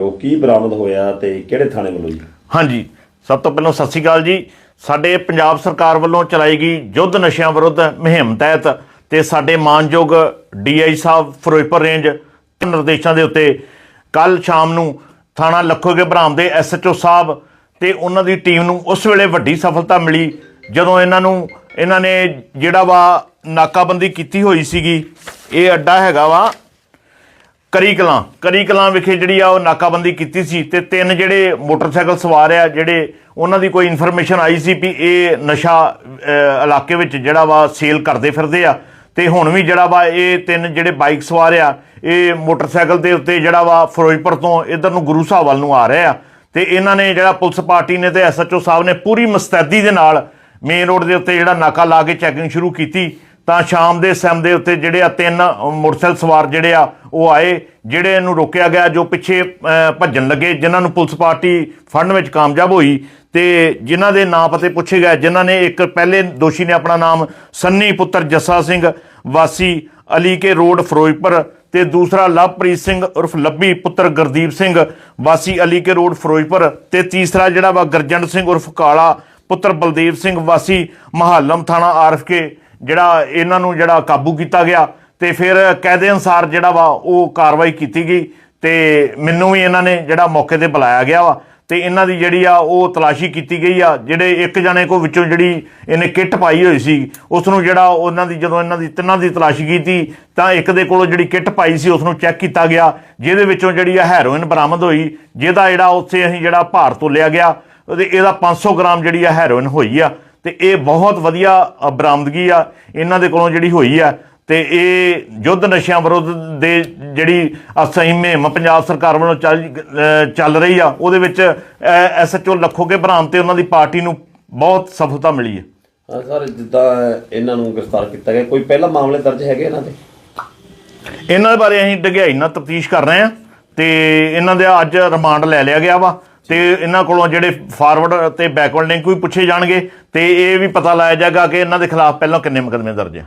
ਉਹ ਕੀ ਬਰਾਮਦ ਹੋਇਆ ਤੇ ਕਿਹੜੇ ਥਾਣੇ ਵੱਲੋਂ ਜੀ? ਹਾਂਜੀ, ਸਭ ਤੋਂ ਪਹਿਲਾਂ ਸਤਿ ਸ਼੍ਰੀ ਅਕਾਲ ਜੀ। ਸਾਡੇ ਪੰਜਾਬ ਸਰਕਾਰ ਵੱਲੋਂ ਚਲਾਈ ਗਈ ਯੁੱਧ ਨਸ਼ਿਆਂ ਵਿਰੁੱਧ ਮੁਹਿੰਮ ਤਹਿਤ ਤੇ ਸਾਡੇ ਮਾਨਯੋਗ ਡੀਆਈ ਸਾਹਿਬ ਫਿਰੋਜ਼ਪੁਰ ਰੇਂਜ ਦੇ ਨਿਰਦੇਸ਼ਾਂ ਦੇ ਉੱਤੇ ਕੱਲ ਸ਼ਾਮ ਨੂੰ ਥਾਣਾ ਲੱਖੋਗੇ ਬਰਾਮ ਦੇ ਐਸਐਚਓ ਸਾਹਿਬ ਤੇ ਉਹਨਾਂ ਦੀ ਟੀਮ ਨੂੰ ਉਸ ਵੇਲੇ ਵੱਡੀ ਸਫਲਤਾ ਮਿਲੀ ਜਦੋਂ ਇਹਨਾਂ ਨੂੰ, ਇਹਨਾਂ ਨੇ ਜਿਹੜਾ ਵਾ ਨਾਕਾਬੰਦੀ ਕੀਤੀ ਹੋਈ ਸੀਗੀ, ਇਹ ਅੱਡਾ ਹੈਗਾ ਵਾ ਕਰੀ ਕਲਾਂ ਕਰੀ ਕਲਾਂ ਵਿਖੇ ਜਿਹੜੀ ਆ ਉਹ ਨਾਕਾਬੰਦੀ ਕੀਤੀ ਸੀ ਤੇ ਤਿੰਨ ਜਿਹੜੇ ਮੋਟਰਸਾਈਕਲ ਸਵਾਰ ਆ, ਜਿਹੜੇ ਉਹਨਾਂ ਦੀ ਕੋਈ ਇਨਫੋਰਮੇਸ਼ਨ ਆਈ ਸੀ ਵੀ ਇਹ ਨਸ਼ਾ ਇਲਾਕੇ ਵਿੱਚ ਜਿਹੜਾ ਵਾ ਸੇਲ ਕਰਦੇ ਫਿਰਦੇ ਆ। ਤੇ ਹੁਣ ਵੀ ਜਿਹੜਾ ਵਾ ਇਹ ਤਿੰਨ ਜਿਹੜੇ ਬਾਈਕ ਸਵਾਰ ਆ, ਇਹ ਮੋਟਰਸਾਈਕਲ ਦੇ ਉੱਤੇ ਜਿਹੜਾ ਵਾ ਫਿਰੋਜ਼ਪੁਰ ਤੋਂ ਇਧਰ ਨੂੰ ਗੁਰੂ ਸਾਹਿਬ ਵੱਲ ਨੂੰ ਆ ਰਹੇ ਆ। ਤੇ ਇਹਨਾਂ ਨੇ ਜਿਹੜਾ ਪੁਲਿਸ ਪਾਰਟੀ ਨੇ ਤੇ ਐਸਐਚਓ ਸਾਹਿਬ ਨੇ ਪੂਰੀ ਮੁਸਤੈਦੀ ਦੇ ਨਾਲ ਮੇਨ ਰੋਡ ਦੇ ਉੱਤੇ ਜਿਹੜਾ ਨਾਕਾ ਲਾ ਕੇ ਚੈਕਿੰਗ ਸ਼ੁਰੂ ਕੀਤੀ। ਤਾਂ ਸ਼ਾਮ ਦੇ ਸਮ ਦੇ ਉੱਤੇ ਜਿਹੜੇ ਆ ਤਿੰਨ ਮੋਟਰਸਾਈਕਲ ਸਵਾਰ ਜਿਹੜੇ ਆ, ਉਹ ਆਏ, ਜਿਹੜੇ ਇਹਨੂੰ ਰੋਕਿਆ ਗਿਆ, ਜੋ ਪਿੱਛੇ ਭੱਜਣ ਲੱਗੇ, ਜਿਨ੍ਹਾਂ ਨੂੰ ਪੁਲਿਸ ਪਾਰਟੀ ਫੜਨ ਵਿੱਚ ਕਾਮਯਾਬ ਹੋਈ ਤੇ ਜਿਨ੍ਹਾਂ ਦੇ ਨਾਂ ਪਤੇ ਪੁੱਛੇ ਗਏ, ਜਿਨ੍ਹਾਂ ਨੇ ਇੱਕ ਪਹਿਲੇ ਦੋਸ਼ੀ ਨੇ ਆਪਣਾ ਨਾਮ ਸੰਨੀ ਪੁੱਤਰ ਜੱਸਾ ਸਿੰਘ, ਵਾਸੀ ਅਲੀ ਕੇ ਰੋਡ, ਫਿਰੋਜ਼ਪੁਰ ਤੇ ਦੂਸਰਾ ਲਵਪ੍ਰੀਤ ਸਿੰਘ ਉਰਫ ਲੱਭੀ ਪੁੱਤਰ ਗੁਰਦੀਪ ਸਿੰਘ, ਵਾਸੀ ਅਲੀ ਕੇ ਰੋਡ, ਫਿਰੋਜ਼ਪੁਰ ਤੇ ਤੀਸਰਾ ਜਿਹੜਾ ਵਾ ਗਰਜੰਟ ਸਿੰਘ ਉਰਫ ਕਾਲਾ ਪੁੱਤਰ ਬਲਦੇਵ ਸਿੰਘ, ਵਾਸੀ ਮਹਾਲਮ ਥਾਣਾ ਆਰਫ ਕੇ ਜਿਹੜਾ ਇਹਨਾਂ ਨੂੰ ਜਿਹੜਾ ਕਾਬੂ ਕੀਤਾ ਗਿਆ ਤੇ ਫਿਰ ਕਾਇਦੇ ਅਨਸਾਰ ਜਿਹੜਾ ਵਾ ਉਹ ਕਾਰਵਾਈ ਕੀਤੀ ਗਈ ਤੇ ਮੈਨੂੰ ਵੀ ਇਹਨਾਂ ਨੇ ਜਿਹੜਾ ਮੌਕੇ ਤੇ ਬੁਲਾਇਆ ਗਿਆ ਵਾ ਤੇ ਇਹਨਾਂ ਦੀ ਜਿਹੜੀ ਆ ਉਹ ਤਲਾਸ਼ੀ ਕੀਤੀ ਗਈ ਆ, ਜਿਹੜੇ ਇੱਕ ਜਣੇ ਕੋ ਵਿੱਚੋਂ ਜਿਹੜੀ ਇਹਨੇ ਕਿੱਟ ਪਾਈ ਹੋਈ ਸੀ ਉਸ ਨੂੰ ਜਿਹੜਾ ਉਹਨਾਂ ਦੀ ਜਦੋਂ ਇਹਨਾਂ ਦੀ ਤਿੰਨਾਂ ਦੀ ਤਲਾਸ਼ੀ ਕੀਤੀ, ਤਾਂ ਇੱਕ ਦੇ ਕੋਲੋਂ ਜਿਹੜੀ ਕਿੱਟ ਪਾਈ ਸੀ ਉਸ ਨੂੰ ਚੈੱਕ ਕੀਤਾ ਗਿਆ, ਜਿਹਦੇ ਵਿੱਚੋਂ ਜਿਹੜੀ ਆ ਹੈਰੋਇਨ ਬਰਾਮਦ ਹੋਈ, ਜਿਹਦਾ ਜਿਹੜਾ ਉੱਥੇ ਅਸੀਂ ਜਿਹੜਾ ਭਾਰ ਤੋਲਿਆ ਗਿਆ, ਉਹਦੇ ਇਹਦਾ 500 ਗ੍ਰਾਮ ਜਿਹੜੀ ਆ ਹੈਰੋਇਨ ਹੋਈ ਆ। ਤੇ ਇਹ ਬਹੁਤ ਵਧੀਆ ਬਰਾਮਦਗੀ ਆ ਇਹਨਾਂ ਦੇ ਕੋਲੋਂ ਜਿਹੜੀ ਹੋਈ ਆ। ਤੇ ਇਹ ਯੁੱਧ ਨਸ਼ਿਆਂ ਵਿਰੁੱਧ ਦੇ ਜਿਹੜੀ ਅਸਹੀ ਮੁਹਿੰਮ ਪੰਜਾਬ ਸਰਕਾਰ ਵੱਲੋਂ ਚੱਲ ਰਹੀ ਆ ਉਹਦੇ ਵਿੱਚ ਐਸਐਚਓ ਲੱਖੋਗੇ ਬਰਾਮ ਤੇ ਉਹਨਾਂ ਦੀ ਪਾਰਟੀ ਨੂੰ ਬਹੁਤ ਸਫਲਤਾ ਮਿਲੀ ਹੈ ਹਾਂ ਸਰ ਜਿੱਦਾਂ ਇਹਨਾਂ ਨੂੰ ਗ੍ਰਿਫਤਾਰ ਕੀਤਾ ਗਿਆ ਕੋਈ ਪਹਿਲਾ ਮਾਮਲੇ ਦਰਜ ਹੈਗੇ ਇਹਨਾਂ ਤੇ? ਇਹਨਾਂ ਦੇ ਬਾਰੇ ਅਸੀਂ ਡਗਿਆਈ ਨਾਲ ਤਫਤੀਸ਼ ਕਰ ਰਹੇ ਹਾਂ ਤੇ ਇਹਨਾਂ ਦੇ ਅੱਜ ਰਿਮਾਂਡ ਲੈ ਲਿਆ ਗਿਆ ਵਾ। ਤੇ ਇਹਨਾਂ ਕੋਲੋਂ ਜਿਹੜੇ ਫਾਰਵਰਡ ਤੇ ਬੈਕਵਰਡ ਲਿੰਕ ਵੀ ਪੁੱਛੇ ਜਾਣਗੇ ਤੇ ਇਹ ਵੀ ਪਤਾ ਲਾਇਆ ਜਾਏਗਾ ਕਿ ਇਹਨਾਂ ਦੇ ਖਿਲਾਫ ਪਹਿਲਾਂ ਕਿੰਨੇ ਮੁਕੱਦਮੇ ਦਰਜ ਆ।